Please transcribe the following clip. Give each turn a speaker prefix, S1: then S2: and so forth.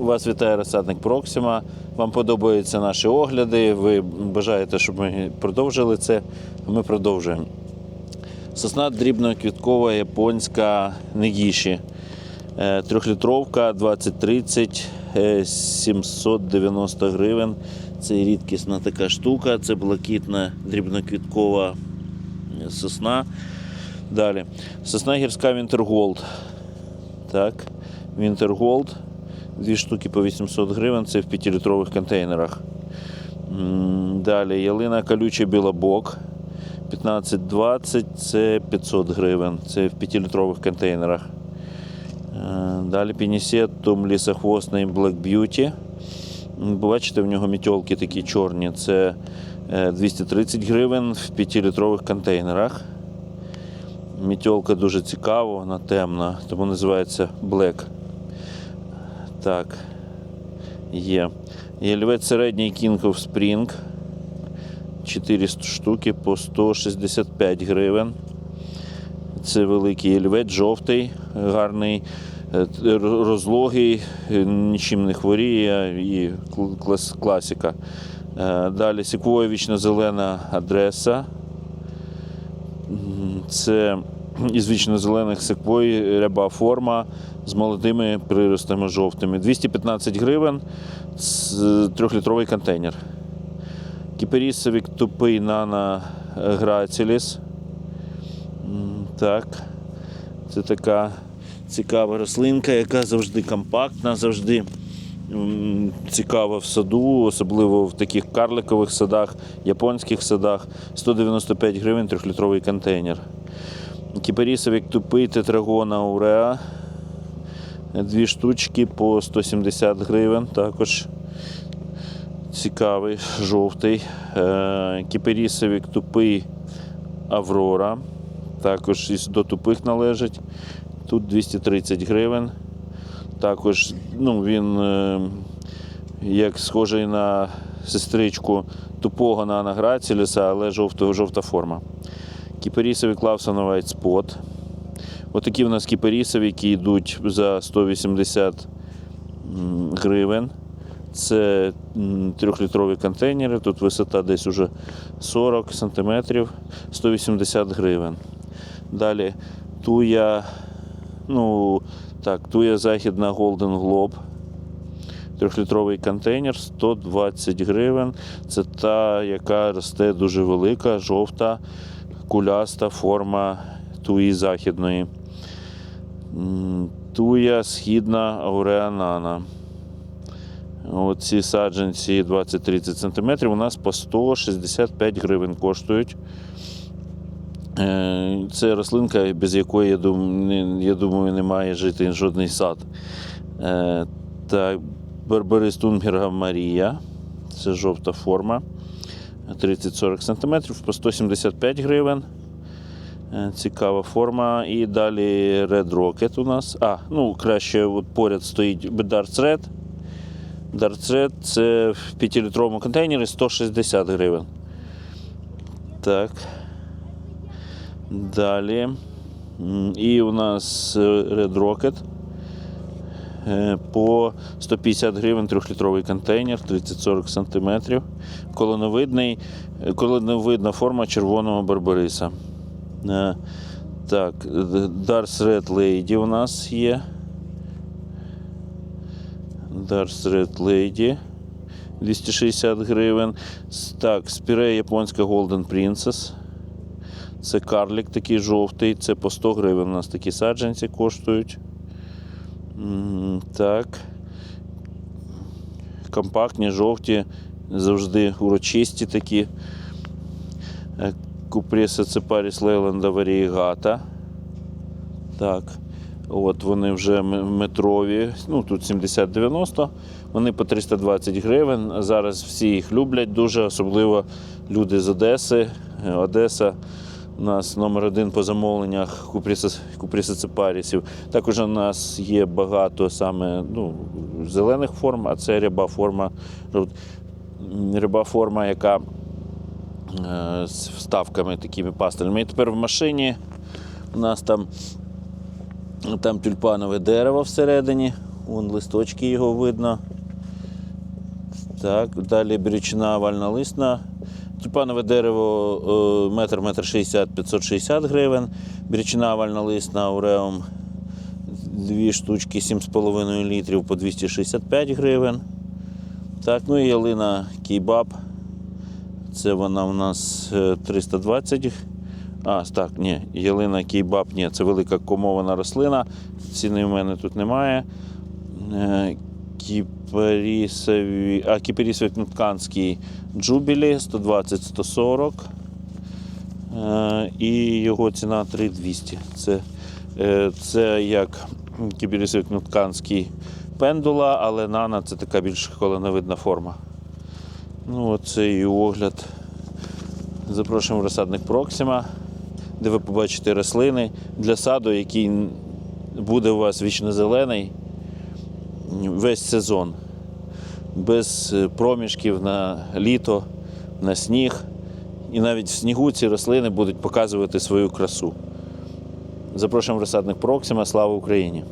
S1: Вас вітає розсадник Проксима. Вам подобаються наші огляди. Ви бажаєте, щоб ми продовжили це. Ми продовжуємо. Сосна дрібноквіткова японська негіші. Е, Трьохлітровка 2030 е, 790 гривень. Це рідкісна така штука. Це блакитна дрібноквіткова е, сосна. Далі. Сосна гірська Вінтерголд. Так, Вінтерголд. Дві штуки по 800 гривень. Це в 5-літрових контейнерах. Далі ялина колючий білобок. 15-20 це 500 гривень. Це в 5-літрових контейнерах. Е, Далі пінісетум лісохвостний Black Beauty. Бачите, в нього мітьолки такі чорні. Це е, 230 гривень в 5-літрових контейнерах. Мітьолка дуже цікава, вона темна, тому називається Black. Так. Є. Єльвець середній King of Spring. 4 штуки по 165 гривень. Це великий єльвець, жовтий, гарний, е, розлогий, нічим не хворіє і клас- класика. Е, Далі сіквоя вічно-зелена адреса. Це із вічно-зелених секвой ряба форма з молодими приростами жовтими. 215 гривень, трьохлітровий контейнер. Кіперісовик тупий нано граціліс. Так. Це така цікава рослинка, яка завжди компактна, завжди цікава в саду, особливо в таких карликових садах, японських садах. 195 гривень трьохлітровий контейнер. Кіперісовик тупий тетрагона уреа. Дві штучки по 170 гривень. Також цікавий, жовтий. Е, Кіперісовик тупий Аврора. Також до тупих належить. Тут 230 гривень. Також ну, він е, як схожий на сестричку тупого на анаграціліса, але жовто, жовта форма. Кіперісові Клавсона White Spot. Отакі в нас кіперісові, які йдуть за 180 гривень. Це трьохлітрові контейнери. Тут висота десь уже 40 сантиметрів, 180 гривень. Далі туя, ну так, туя західна Golden Globe. Трьохлітровий контейнер 120 гривень. Це та, яка росте дуже велика, жовта, куляста форма туї західної. Туя східна ауреанана. Оці саджанці 20-30 см у нас по 165 гривень коштують. Е, Це рослинка, без якої, я думаю, не має жити жодний сад. Е, Так, Барбарис Тунберга Марія. Це жовта форма. 30-40 см по 175 гривень. Е, Цікава форма. І далі Red Rocket у нас. А, ну краще от поряд стоїть Darts Red. Darts Red це в 5-літровому контейнері 160 гривень. Так. Далі. І у нас е, Red Rocket. Е, По 150 гривень трьохлітровий контейнер, 30-40 см. Колоновидний, е, колоновидна форма червоного барбариса. Е, Так, Darts Red Lady у нас є. Darts Red Lady 260 гривень. Так, спіре японська Golden Princess. Це карлік такий жовтий, це по 100 гривень у нас такі саджанці коштують. Так. Компактні, жовті, завжди урочисті такі. Купреса Цепаріс Лейланда Варієгата. Так. От вони вже метрові. Ну, тут 70-90. Вони по 320 гривень. Зараз всі їх люблять дуже, особливо люди з Одеси. Е, Одеса у нас номер один по замовленнях купрісицепарісів. Також у нас є багато саме ну, зелених форм, а це ряба форма, ряба форма, яка е, з вставками такими пастельними. І тепер в машині у нас там, там тюльпанове дерево всередині. Вон листочки його видно. Так, далі брючина вальнолисна. Тюпанове дерево е, метр, метр 60, 560 гривень. Брючина вальнолисна ауреум дві штучки 7,5 літрів по 265 гривень. Так, ну і ялина кейбаб. Це вона у нас е, 320. А, так, ні, ялина кейбаб, ні, це велика комована рослина. Ціни в мене тут немає. Кіпарісові, а кіпарісовий кнутканський джубілі 120-140. Е, І його ціна 3200. Це, е, це як кіпарісовий кнутканський пендула, але нана це така більш коленовидна форма. Ну, оце і огляд. Запрошуємо в розсадник Проксима, де ви побачите рослини для саду, який буде у вас вічно зелений весь сезон. Без е, проміжків на літо, на сніг. І навіть в снігу ці рослини будуть показувати свою красу. Запрошуємо розсадник Проксима. Слава Україні!